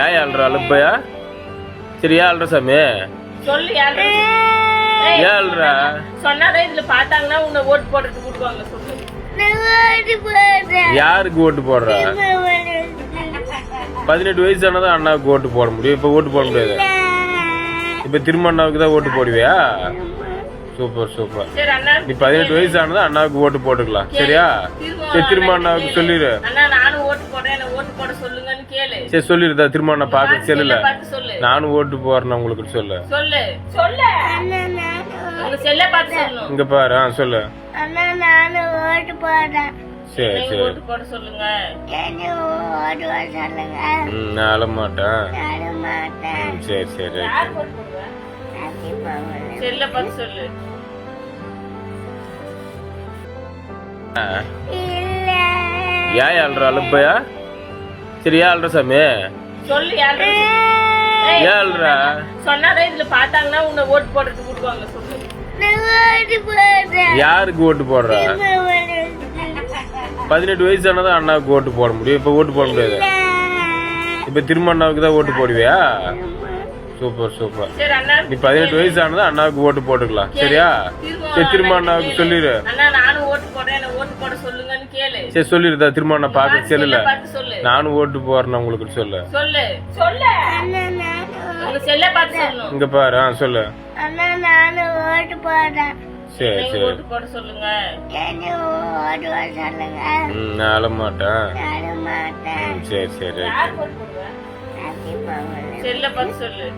ஏன் அழுற அழுப்பையா சரி ஏன் அழுற சாமி. சொல்லு அழுற சொன்னாதான் இதுல பார்த்தாங்கன்னா உன்னை ஓட்டு போடுறதுக்கு சொல்லு. யாருக்கு ஓட்டு போடுற? பதினெட்டு வயசு ஆனதான் அண்ணாவுக்கு ஓட்டு போட முடியும். இப்ப ஓட்டு போட முடியாது? இப்ப திரும்ப அண்ணாவுக்கு தான் ஓட்டு போடுவியா? Super super. சரி அண்ணா. நீ பதினெட்டு வயசு ஆனதா அண்ணாவுக்கு ஓட்டு போட்டுக்கலாம். சரியா? சரி திரும்ப அண்ணாவுக்கு சொல்லிடு. அண்ணா நானும் ஓட்டு போடுறேன். என்ன ஓட்டு போட சொல்லுங்கன்னு கேளு. சரி சொல்லிடுதா திரும்ப அண்ணா பாக்க செல்லுல. நானும் ஓட்டு போறேன் உங்களுக்கு சொல்லு. இங்க பாரு ஆ சொல்லு. சரி சரி. நான் அழ மாட்டேன் நான் மாட்டேன் ம், சரி சரி செல்ல பார்த்து சொல்லு. ஏன் அழுற? அழுப்பையா சரி ஏன் அழுற சாமி? சொல்லு சொன்னாதான் இதுல பார்த்தாங்கன்னா உன்னை ஓட்டு போடுறதுக்கு போறேன் யாருக்கு ஓட்டு போடுற? பதினெட்டு வயசு ஆனதான் அண்ணாவுக்கு ஓட்டு போட முடியும். இப்ப ஓட்டு போட முடியாது? இப்ப திரும்ப அண்ணாவுக்கு தான் ஓட்டு போடுவியா? Super super. சரி அண்ணா. நீ பதினெட்டு வயசு ஆனதா அண்ணாவுக்கு ஓட்டு போட்டுக்கலாம். சரியா? சரி திரும்ப அண்ணாவுக்கு சொல்லிடு. அண்ணா நானும் ஓட்டு போடுறேன். என்ன ஓட்டு போட சொல்லுங்கன்னு கேளு. சரி சொல்லிடுதா திரும்ப அண்ணா பாக்க செல்லுல. நானும் ஓட்டு போறேன் உங்களுக்கு சொல்லு. இங்க பாரு ஆ சொல்லு. அண்ணா நானும் ஓட்டு போறேன் சரி சரி. நான் நான் ம், சரி சரி செல்ல பார்த்து சொல்லு.